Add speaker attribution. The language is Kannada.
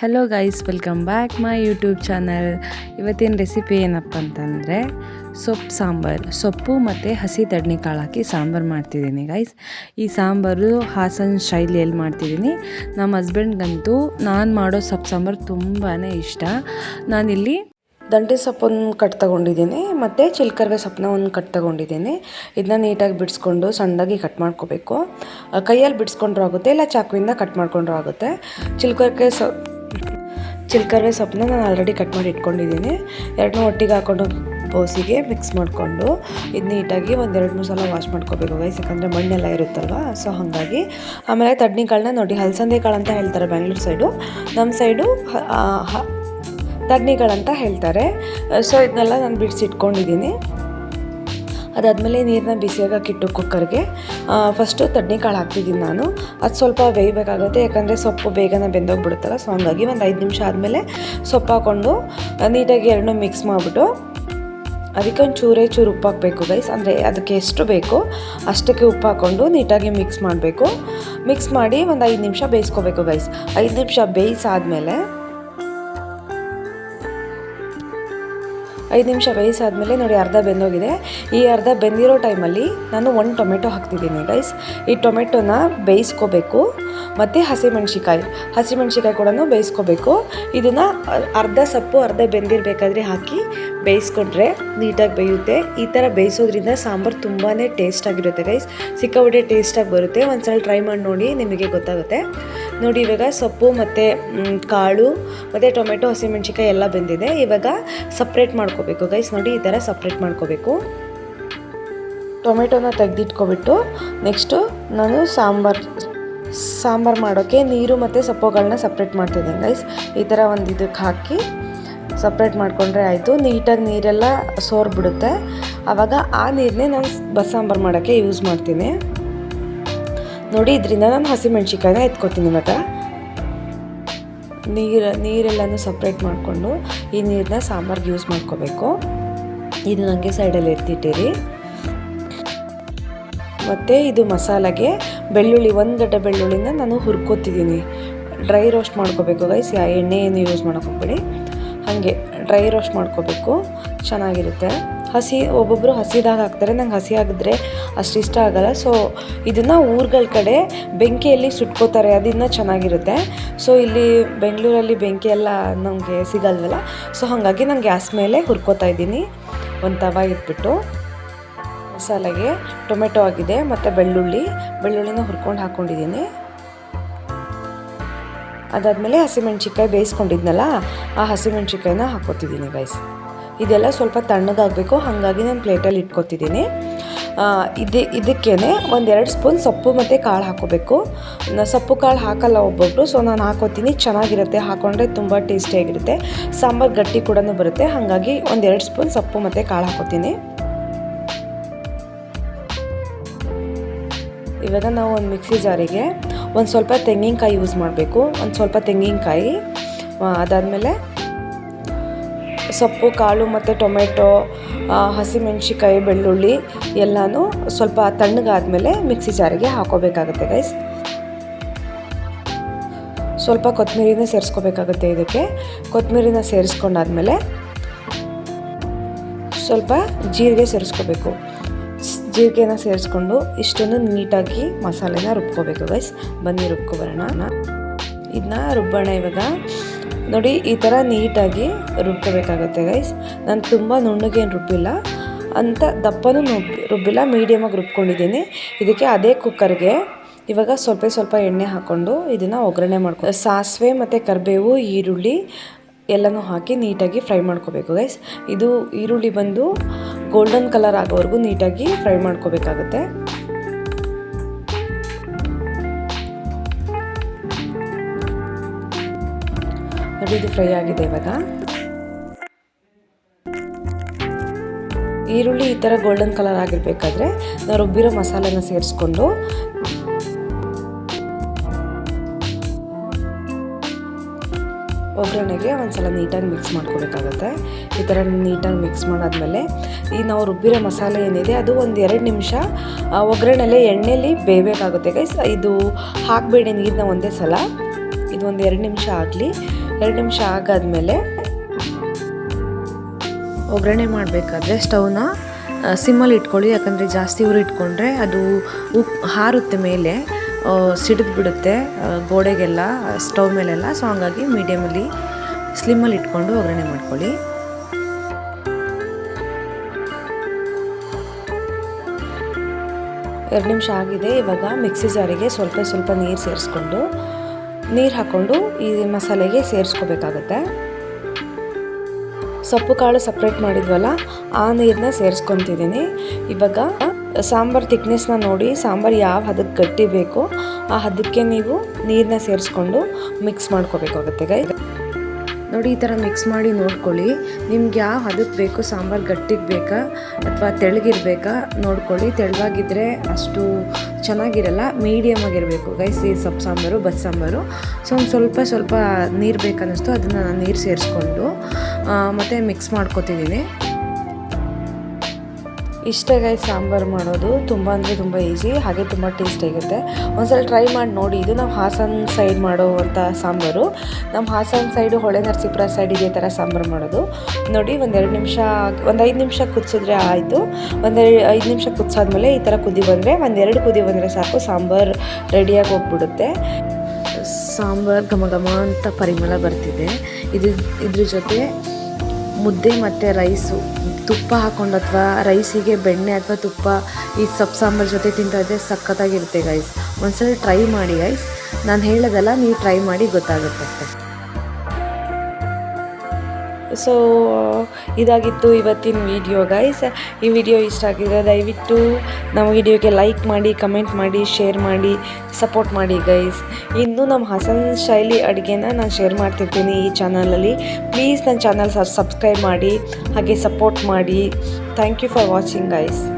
Speaker 1: Hello guys welcome back my YouTube channel ಇವತ್ತಿನ ರೆಸಿಪಿ ಏನಪ್ಪ ಅಂತಂದರೆ ಸೊಪ್ಪು ಸಾಂಬಾರು. ಸೊಪ್ಪು ಮತ್ತು ಹಸಿ ತಡ್ನಿಕಾಳು ಹಾಕಿ ಸಾಂಬಾರು ಮಾಡ್ತಿದ್ದೀನಿ ಗೈಸ್ ಈ ಸಾಂಬಾರು ಹಾಸನ ಶೈಲಿಯಲ್ಲಿ ಮಾಡ್ತಿದ್ದೀನಿ. ನಮ್ಮ ಹಸ್ಬೆಂಡ್ಗಂತೂ ನಾನು ಮಾಡೋ ಸೊಪ್ಪು ಸಾಂಬಾರು ತುಂಬಾ ಇಷ್ಟ. ನಾನಿಲ್ಲಿ ದಂಟೆ ಸೊಪ್ಪನ್ನು ಕಟ್ ತಗೊಂಡಿದ್ದೀನಿ ಮತ್ತು ಚಿಲ್ಕರ್ವೆ ಸೊಪ್ಪನ್ನ ಒಂದು ಕಟ್ ತಗೊಂಡಿದ್ದೀನಿ. ಇದನ್ನ ನೀಟಾಗಿ ಬಿಡಿಸ್ಕೊಂಡು ಸಣ್ಣದಾಗಿ ಕಟ್ ಮಾಡ್ಕೋಬೇಕು. ಕೈಯಲ್ಲಿ ಬಿಡಿಸ್ಕೊಂಡ್ರೂ ಆಗುತ್ತೆ ಇಲ್ಲ ಚಾಕುವಿಂದ ಕಟ್ ಮಾಡ್ಕೊಂಡ್ರೂ ಆಗುತ್ತೆ ಚಿಲ್ಕರ್ಗೆ ಸೊ ಚಿಲ್ಕರ್ವೆ ಸೊಪ್ಪನ್ನ ನಾನು ಆಲ್ರೆಡಿ ಕಟ್ ಮಾಡಿ ಇಟ್ಕೊಂಡಿದ್ದೀನಿ. ಎರಡನ್ನೂ ಒಟ್ಟಿಗೆ ಹಾಕೊಂಡು ಬೋಸಿಗೆ ಮಿಕ್ಸ್ ಮಾಡಿಕೊಂಡು, ಇದು ನೀಟಾಗಿ ಒಂದೆರಡು ಮೂರು ಸಲ ವಾಶ್ ಮಾಡ್ಕೋಬೇಕು ಗೈಸ್ ಯಾಕಂದರೆ ಮಣ್ಣೆಲ್ಲ ಇರುತ್ತಲ್ವ? ಸೊ ಹಾಗಾಗಿ. ಆಮೇಲೆ ತಡ್ನಿಗಳನ್ನ ನೋಡಿ ಹಲಸಂದೆ ಕಾಳು ಅಂತ ಹೇಳ್ತಾರೆ ಬೆಂಗಳೂರು ಸೈಡು ನಮ್ಮ ಸೈಡು ತಡ್ನಿ ತಡ್ನಿಗಳಂತ ಹೇಳ್ತಾರೆ. ಸೊ ಇದನ್ನೆಲ್ಲ ನಾನು ಬಿಡಿಸಿಟ್ಕೊಂಡಿದ್ದೀನಿ. ಅದಾದಮೇಲೆ ನೀರನ್ನ ಬಿಸಿಯಾಗಿಟ್ಟು ಕುಕ್ಕರ್ಗೆ ಫಸ್ಟು ತಡ್ನಿಕಾಳು ಹಾಕ್ತಿದ್ದೀನಿ ನಾನು. ಅದು ಸ್ವಲ್ಪ ಬೇಯಬೇಕಾಗುತ್ತೆ, ಯಾಕಂದರೆ ಸೊಪ್ಪು ಬೇಗನೆ ಬೆಂದೋಗ್ಬಿಡುತ್ತಲ್ಲ ಸೊ ಹಂಗಾಗಿ ಒಂದು ಐದು ನಿಮಿಷ ಆದಮೇಲೆ ಸೊಪ್ಪು ಹಾಕ್ಕೊಂಡು ನೀಟಾಗಿ ಎರಡನ್ನು ಮಿಕ್ಸ್ ಮಾಡಿಬಿಟ್ಟು, ಅದಕ್ಕೆ ಒಂದು ಚೂರೇ ಚೂರು ಉಪ್ಪು ಹಾಕಬೇಕು ಗೈಸ್ ಅಂದರೆ ಅದಕ್ಕೆ ಎಷ್ಟು ಬೇಕು, ಅಷ್ಟಕ್ಕೆ ಉಪ್ಪು ಹಾಕ್ಕೊಂಡು ನೀಟಾಗಿ ಮಿಕ್ಸ್ ಮಾಡಬೇಕು. ಮಿಕ್ಸ್ ಮಾಡಿ ಒಂದು ಐದು ನಿಮಿಷ ಬೇಯಿಸ್ಕೋಬೇಕು ಗೈಸ್ ಐದು ನಿಮಿಷ ಬೇಯಿಸಾದ್ಮೇಲೆ ಐದು ನಿಮಿಷ ಬೇಯಿಸಾದಮೇಲೆ ನೋಡಿ ಅರ್ಧ ಬೆಂದೋಗಿದೆ. ಈ ಅರ್ಧ ಬೆಂದಿರೋ ಟೈಮಲ್ಲಿ ನಾನು ಒಂದು ಟೊಮೆಟೊ ಹಾಕ್ತಿದ್ದೀನಿ ಗೈಸ್ ಈ ಟೊಮೆಟೊನ ಬೇಯಿಸ್ಕೋಬೇಕು. ಮತ್ತು ಹಸಿಮೆಣ್ಸಿಕಾಯಿ ಹಸಿಮೆಣ್ಸಿಕಾಯಿ ಕೂಡ ಬೇಯಿಸ್ಕೋಬೇಕು. ಇದನ್ನು ಅರ್ಧ ಸೊಪ್ಪು, ಅರ್ಧ ಬೆಂದಿರಬೇಕಾದ್ರೆ ಹಾಕಿ ಬೇಯಿಸ್ಕೊಂಡ್ರೆ ನೀಟಾಗಿ ಬೇಯುತ್ತೆ. ಈ ಥರ ಬೇಯಿಸೋದ್ರಿಂದ ಸಾಂಬಾರು ತುಂಬಾ ಟೇಸ್ಟ್ ಆಗಿರುತ್ತೆ ಗೈಸ್ ಸಿಕ್ಕಾಪಟ್ಟೆ ಟೇಸ್ಟಾಗಿ ಬರುತ್ತೆ. ಒಂದ್ಸಲ ಟ್ರೈ ಮಾಡಿ ನೋಡಿ ನಿಮಗೆ ಗೊತ್ತಾಗುತ್ತೆ. ನೋಡಿ ಇವಾಗ ಸೊಪ್ಪು ಮತ್ತು ಕಾಳು, ಮತ್ತು ಟೊಮೆಟೊ ಹಸಿಮೆಣ್ಸಿಕಾಯಿ ಎಲ್ಲ ಬೆಂದಿದೆ. ಇವಾಗ ಸಪ್ರೇಟ್ ಮಾಡ್ಕೋಬೇಕು. ಗೈಸ್ ನೋಡಿ, ಈ ಥರ ಸಪ್ರೇಟ್ ಮಾಡ್ಕೋಬೇಕು. ಟೊಮೆಟೊನ ತೆಗೆದಿಟ್ಕೊಬಿಟ್ಟು ನೆಕ್ಸ್ಟು ನಾನು ಸಾಂಬಾರು ಸಾಂಬಾರು ಮಾಡೋಕ್ಕೆ ನೀರು ಮತ್ತು ಸೊಪ್ಪುಗಳನ್ನ ಸಪ್ರೇಟ್ ಮಾಡ್ತಿದ್ದೀನಿ ಗೈಸ್ ಈ ಥರ ಒಂದು ಇದಕ್ಕೆ ಹಾಕಿ ಸಪ್ರೇಟ್ ಮಾಡಿಕೊಂಡ್ರೆ ಆಯಿತು. ನೀಟಾಗಿ ನೀರೆಲ್ಲ ಸೋರ್ಬಿಡುತ್ತೆ. ಆವಾಗ ಆ ನೀರನ್ನೇ ನಾನು ಬಸ್ ಸಾಂಬಾರು ಮಾಡೋಕ್ಕೆ ಯೂಸ್ ಮಾಡ್ತೀನಿ. ನೋಡಿ, ಇದರಿಂದ ನಾನು ಹಸಿಮೆಣ್ಸಿಕಾಯಿನ ಎತ್ಕೋತೀನಿ ಇವಾಗ ನೀರು, ನೀರೆಲ್ಲನೂ ಸಪ್ರೇಟ್ ಮಾಡಿಕೊಂಡು ಈ ನೀರನ್ನ ಸಾಂಬಾರ್ಗೆ ಯೂಸ್ ಮಾಡ್ಕೋಬೇಕು. ಇದು ನನಗೆ ಸೈಡಲ್ಲಿ ಎತ್ತಿಟ್ಟಿರಿ ಮತ್ತು ಇದು ಮಸಾಲೆಗೆ ಬೆಳ್ಳುಳ್ಳಿ, ಒಂದು ಗಡ್ಡೆ ಬೆಳ್ಳುಳ್ಳಿನ ನಾನು ಹುರ್ಕೋತಿದ್ದೀನಿ. ಡ್ರೈ ರೋಸ್ಟ್ ಮಾಡ್ಕೋಬೇಕು ಗೈಸ್ ಯಾ ಎಣ್ಣೆ ಏನು ಯೂಸ್ ಮಾಡೋಕೆ ಹೋಗ್ಬೇಡಿ ಹಾಗೆ ಡ್ರೈ ರೋಸ್ಟ್ ಮಾಡ್ಕೋಬೇಕು, ಚೆನ್ನಾಗಿರುತ್ತೆ. ಹಸಿ ಒಬ್ಬೊಬ್ಬರು ಹಸಿದಾಗ ಹಾಕ್ತಾರೆ, ನಂಗೆ ಹಸಿ ಆಗಿದ್ರೆ ಅಷ್ಟು ಇಷ್ಟ ಆಗಲ್ಲ. ಸೊ ಇದನ್ನು ಊರುಗಳ ಕಡೆ ಬೆಂಕಿಯಲ್ಲಿ ಸುಟ್ಕೋತಾರೆ. ಅದನ್ನ ಚೆನ್ನಾಗಿರುತ್ತೆ. ಸೊ ಇಲ್ಲಿ ಬೆಂಗಳೂರಲ್ಲಿ ಬೆಂಕಿ ಎಲ್ಲ ನಮಗೆ ಸಿಗಲ್ವಲ್ಲ? ಸೊ ಹಾಗಾಗಿ ನಾನು ಗ್ಯಾಸ್ ಮೇಲೆ ಹುರ್ಕೋತಾ ಇದ್ದೀನಿ. ಒಂದು ತವ ಇಟ್ಬಿಟ್ಟು. ಮಸಾಲೆಗೆ ಟೊಮೆಟೊ ಆಗಿದೆ, ಮತ್ತು ಬೆಳ್ಳುಳ್ಳಿ. ಬೆಳ್ಳುಳ್ಳಿನ ಹುರ್ಕೊಂಡು ಹಾಕ್ಕೊಂಡಿದ್ದೀನಿ ಅದಾದಮೇಲೆ ಹಸಿಮೆಣ್ಸಿಕಾಯಿ ಬೇಯಿಸ್ಕೊಂಡಿದ್ನಲ್ಲ, ಆ ಹಸಿಮೆಣ್ಸಿಕಾಯಿನ ಹಾಕ್ಕೊತಿದ್ದೀನಿ ಗೈಸ್ ಇದೆಲ್ಲ ಸ್ವಲ್ಪ ತಣ್ಣಗಾಗಬೇಕು. ಹಾಗಾಗಿ ನಾನು ಪ್ಲೇಟಲ್ಲಿ ಇಟ್ಕೊತಿದ್ದೀನಿ. ಇದು ಇದಕ್ಕೇ ಒಂದೆರಡು ಸ್ಪೂನ್ ಸೊಪ್ಪು ಮತ್ತು ಕಾಳು ಹಾಕೋಬೇಕು. ಸೊಪ್ಪು ಕಾಳು ಹಾಕಲ್ಲ ಒಬ್ಬೊಬ್ಬರು ಸೊ ನಾನು ಹಾಕೋತೀನಿ. ಚೆನ್ನಾಗಿರುತ್ತೆ, ಹಾಕೊಂಡ್ರೆ ತುಂಬ ಟೇಸ್ಟಿಯಾಗಿರುತ್ತೆ ಸಾಂಬಾರು ಗಟ್ಟಿ ಕೂಡ ಬರುತ್ತೆ. ಹಾಗಾಗಿ ಒಂದೆರಡು ಸ್ಪೂನ್ ಸೊಪ್ಪು ಮತ್ತು ಕಾಳು ಹಾಕೋತೀನಿ. ಇವಾಗ ನಾವು ಒಂದು ಮಿಕ್ಸಿ ಜಾರಿಗೆ ಒಂದು ಸ್ವಲ್ಪ ತೆಂಗಿನಕಾಯಿ ಯೂಸ್ ಮಾಡಬೇಕು. ಒಂದು ಸ್ವಲ್ಪ ತೆಂಗಿನಕಾಯಿ ಅದಾದಮೇಲೆ ಸೊಪ್ಪು, ಕಾಳು ಮತ್ತು ಟೊಮೆಟೊ ಹಸಿಮೆಣ್ಸಿಕಾಯಿ ಬೆಳ್ಳುಳ್ಳಿ ಎಲ್ಲನೂ ಸ್ವಲ್ಪ ತಣ್ಣಗಾದಮೇಲೆ ಮಿಕ್ಸಿ ಜಾರಿಗೆ ಹಾಕೋಬೇಕಾಗುತ್ತೆ ಗೈಸ್ ಸ್ವಲ್ಪ ಕೊತ್ತಂಬರಿನ ಸೇರಿಸ್ಕೋಬೇಕಾಗುತ್ತೆ ಇದಕ್ಕೆ. ಕೊತ್ತಂಬರಿನ ಸೇರಿಸ್ಕೊಂಡಾದ್ಮೇಲೆ ಸ್ವಲ್ಪ ಜೀರಿಗೆ ಸೇರಿಸ್ಕೋಬೇಕು. ಜೀರಿಗೆನ ಸೇರಿಸ್ಕೊಂಡು ಇಷ್ಟನ್ನು ನೀಟಾಗಿ ಮಸಾಲೆನ ರುಬ್ಕೋಬೇಕು ಗೈಸ್ ಬನ್ನಿ ರುಬ್ಕೊಬರೋಣ ಇದನ್ನ ರುಬ್ಬೋಣ ಇವಾಗ. ನೋಡಿ, ಈ ಥರ ನೀಟಾಗಿ ರುಬ್ಕೋಬೇಕಾಗುತ್ತೆ ಗೈಸ್ ನಾನು ತುಂಬ ನುಣ್ಣಗೇನು ರುಬ್ಬಿಲ್ಲ. ಅಂತ ದಪ್ಪನೂ ರುಬ್ಬಿಲ್ಲ, ಮೀಡಿಯಮಾಗಿ ರುಬ್ಕೊಂಡಿದ್ದೀನಿ. ಇದಕ್ಕೆ ಅದೇ ಕುಕ್ಕರ್ಗೆ ಇವಾಗ ಸ್ವಲ್ಪ ಸ್ವಲ್ಪ ಎಣ್ಣೆ ಹಾಕ್ಕೊಂಡು ಇದನ್ನು ಒಗ್ಗರಣೆ ಮಾಡ್ಕೊ, ಸಾಸಿವೆ ಮತ್ತು ಕರಿಬೇವು, ಈರುಳ್ಳಿ ಎಲ್ಲನೂ ಹಾಕಿ ನೀಟಾಗಿ ಫ್ರೈ ಮಾಡ್ಕೋಬೇಕು ಗೈಸ್ ಇದು ಈರುಳ್ಳಿ ಬಂದು ಗೋಲ್ಡನ್ ಕಲರ್ ಆಗೋವರೆಗೂ ನೀಟಾಗಿ ಫ್ರೈ ಮಾಡ್ಕೋಬೇಕಾಗುತ್ತೆ. ನೋಡಿ ಇದು ಫ್ರೈ ಆಗಿದೆ ಇವಾಗ. ಈರುಳ್ಳಿ ಈ ಥರ ಗೋಲ್ಡನ್ ಕಲರ್ ಆಗಿರಬೇಕಾದ್ರೆ ನಾವು ರುಬ್ಬಿರೋ ಮಸಾಲೆನ ಸೇರಿಸ್ಕೊಂಡು ಒಗ್ಗರಣೆಗೆ ಒಂದ್ಸಲ ನೀಟಾಗಿ ಮಿಕ್ಸ್ ಮಾಡ್ಕೋಬೇಕಾಗತ್ತೆ. ಈ ಥರ ನೀಟಾಗಿ ಮಿಕ್ಸ್ ಮಾಡಾದ್ಮೇಲೆ ಈ ನಾವು ರುಬ್ಬಿರೋ ಮಸಾಲೆ ಏನಿದೆ ಅದು ಒಂದು ಎರಡು ನಿಮಿಷ ಒಗ್ಗರಣೆಲ್ಲೇ ಎಣ್ಣೆಯಲ್ಲಿ ಬೇಯಬೇಕಾಗುತ್ತೆ ಗೈಸ್ ಇದು ಹಾಕಬೇಡಿ ನೀರನ್ನ ಒಂದೇ ಸಲ. ಇದು ಒಂದು ಎರಡು ನಿಮಿಷ ಆಗಲಿ. ಎರಡು ನಿಮಿಷ ಆಗಾದಮೇಲೆ ಒಗ್ಗರಣೆ ಮಾಡಬೇಕಾದ್ರೆ ಸ್ಟವ್ನ ಸಿಮ್ಮಲ್ಲಿ ಇಟ್ಕೊಳ್ಳಿ, ಯಾಕಂದರೆ ಜಾಸ್ತಿ ಉರಿ ಇಟ್ಕೊಂಡ್ರೆ ಅದು ಉಪ್ ಹಾರುತ್ತೆ ಮೇಲೆ ಸಿಡಿದು ಬಿಡುತ್ತೆ ಗೋಡೆಗೆಲ್ಲ, ಸ್ಟವ್ ಮೇಲೆಲ್ಲ. ಸೊ, ಹಂಗಾಗಿ ಮೀಡಿಯಮಲ್ಲಿ ಸ್ಲಿಮ್ಮಲ್ಲಿ ಇಟ್ಕೊಂಡು ಒಗ್ಗರಣೆ ಮಾಡ್ಕೊಳ್ಳಿ. ಎರಡು ನಿಮಿಷ ಆಗಿದೆ. ಇವಾಗ ಮಿಕ್ಸಿ ಜಾರಿಗೆ ಸ್ವಲ್ಪ ಸ್ವಲ್ಪ ನೀರು ಸೇರಿಸ್ಕೊಂಡು ನೀರು ಹಾಕ್ಕೊಂಡು ಈ ಮಸಾಲೆಗೆ ಸೇರಿಸ್ಕೋಬೇಕಾಗತ್ತೆ. ಸೊಪ್ಪು ಕಾಳು ಸಪ್ರೇಟ್ ಮಾಡಿದ್ವಲ್ಲ, ಆ ನೀರನ್ನ ಸೇರಿಸ್ಕೊತಿದ್ದೀನಿ ಇವಾಗ ಸಾಂಬಾರು ತಿಕ್ನೆಸ್ನ ನೋಡಿ ಸಾಂಬಾರು ಯಾವ ಹದಕ್ಕೆ ಗಟ್ಟಿ ಬೇಕೋ ಆ ಹದಕ್ಕೆ ನೀವು ನೀರನ್ನ ಸೇರಿಸ್ಕೊಂಡು ಮಿಕ್ಸ್ ಮಾಡ್ಕೋಬೇಕಾಗುತ್ತೆ ಗೈ ನೋಡಿ, ಈ ಥರ ಮಿಕ್ಸ್ ಮಾಡಿ ನೋಡ್ಕೊಳ್ಳಿ. ನಿಮ್ಗೆ ಯಾವ ಹದಕ್ಕೆ ಬೇಕು, ಸಾಂಬಾರು ಗಟ್ಟಿಗೆ ಬೇಕಾ, ಅಥವಾ ತೆಳ್ಳಗಿರ್ಬೇಕಾ, ನೋಡ್ಕೊಳ್ಳಿ. ತೆಳುವಾಗಿದ್ದರೆ ಅಷ್ಟು ಚೆನ್ನಾಗಿರಲ್ಲ ಮೀಡಿಯಮ್ ಆಗಿರಬೇಕು. ಗೈಸ್ ಈ ಸೊಪ್ಪು ಸಾಂಬಾರು ಬಸ್ ಸಾಂಬಾರು. ಸೊ ಒಂದು ಸ್ವಲ್ಪ ಸ್ವಲ್ಪ ನೀರು ಬೇಕನ್ನಿಸ್ತು, ಅದನ್ನು ನಾನು ನೀರು ಸೇರಿಸ್ಕೊಂಡು ಮತ್ತು ಮಿಕ್ಸ್ ಮಾಡ್ಕೊತಿದ್ದೀನಿ ಇಷ್ಟೇ ಗೈ ಸಾಂಬಾರು ಮಾಡೋದು ತುಂಬ ಅಂದರೆ ತುಂಬ ಈಸಿ ಹಾಗೆ ತುಂಬ ಟೇಸ್ಟಿಯಾಗಿರುತ್ತೆ ಒಂದ್ಸಲ ಟ್ರೈ ಮಾಡಿ ನೋಡಿ, ಇದು ನಾವು ಹಾಸನ ಸೈಡ್ ಮಾಡುವಂಥ ಸಾಂಬಾರು. ನಮ್ಮ ಹಾಸನ ಸೈಡು ಹೊಳೆ ನರಸೀಪುರ ಸೈಡ್ ಇದೇ ಥರ ಸಾಂಬಾರು ಮಾಡೋದು. ನೋಡಿ, ಒಂದೆರಡು ನಿಮಿಷ, ಒಂದು ಐದು ನಿಮಿಷ ಕುದಿಸಿದ್ರೆ ಆಯಿತು. ಒಂದೆರಡು ಐದು ನಿಮಿಷ ಕುದಿಸಾದ್ಮೇಲೆ ಈ ಥರ ಕುದಿ ಬಂದರೆ ಒಂದೆರಡು ಕುದಿ ಬಂದರೆ ಸಾಕು, ಸಾಂಬಾರು ರೆಡಿಯಾಗಿ ಹೋಗ್ಬಿಡುತ್ತೆ. ಸಾಂಬಾರು ಘಮ ಘಮ ಅಂತ ಪರಿಮಳ ಬರ್ತಿದೆ. ಇದು, ಇದ್ರ ಜೊತೆ ಮುದ್ದೆ ಮತ್ತು ರೈಸು. ತುಪ್ಪ ಹಾಕ್ಕೊಂಡು ಅಥವಾ ರೈಸಿಗೆ ಬೆಣ್ಣೆ ಅಥವಾ ತುಪ್ಪ, ಈ ಸೊಪ್ಪು ಸಾಂಬಾರು ಜೊತೆ ತಿಂತಾ ಇದ್ದರೆ ಸಖತ್ತಾಗಿರುತ್ತೆ ಗೈಸ್ ಒಂದ್ಸಲ ಟ್ರೈ ಮಾಡಿ ಗೈಸ್ ನಾನು ಹೇಳೋದಲ್ಲ, ನೀವು ಟ್ರೈ ಮಾಡಿ ಗೊತ್ತಾಗುತ್ತೆ ಸೊ ಇದಾಗಿತ್ತು ಇವತ್ತಿನ ವಿಡಿಯೋ ಗೈಸ್ ಈ ವಿಡಿಯೋ ಇಷ್ಟ ಆಗಿದ್ರೆ ದಯವಿಟ್ಟು ನಮ್ಮ ವಿಡಿಯೋಗೆ ಲೈಕ್ ಮಾಡಿ ಕಮೆಂಟ್ ಮಾಡಿ ಶೇರ್ ಮಾಡಿ ಸಪೋರ್ಟ್ ಮಾಡಿ ಗೈಸ್ ಇನ್ನು ನಮ್ಮ ಹಸನ್ ಶೈಲಿ ಅಡುಗೆನ ನಾನು ಶೇರ್ ಮಾಡ್ತಿರ್ತೀನಿ ಈ ಚಾನಲಲ್ಲಿ ಪ್ಲೀಸ್ ನನ್ನ ಚಾನಲ್ ಸಬ್ಸ್ಕ್ರೈಬ್ ಮಾಡಿ, ಹಾಗೆ ಸಪೋರ್ಟ್ ಮಾಡಿ. Thank you for watching guys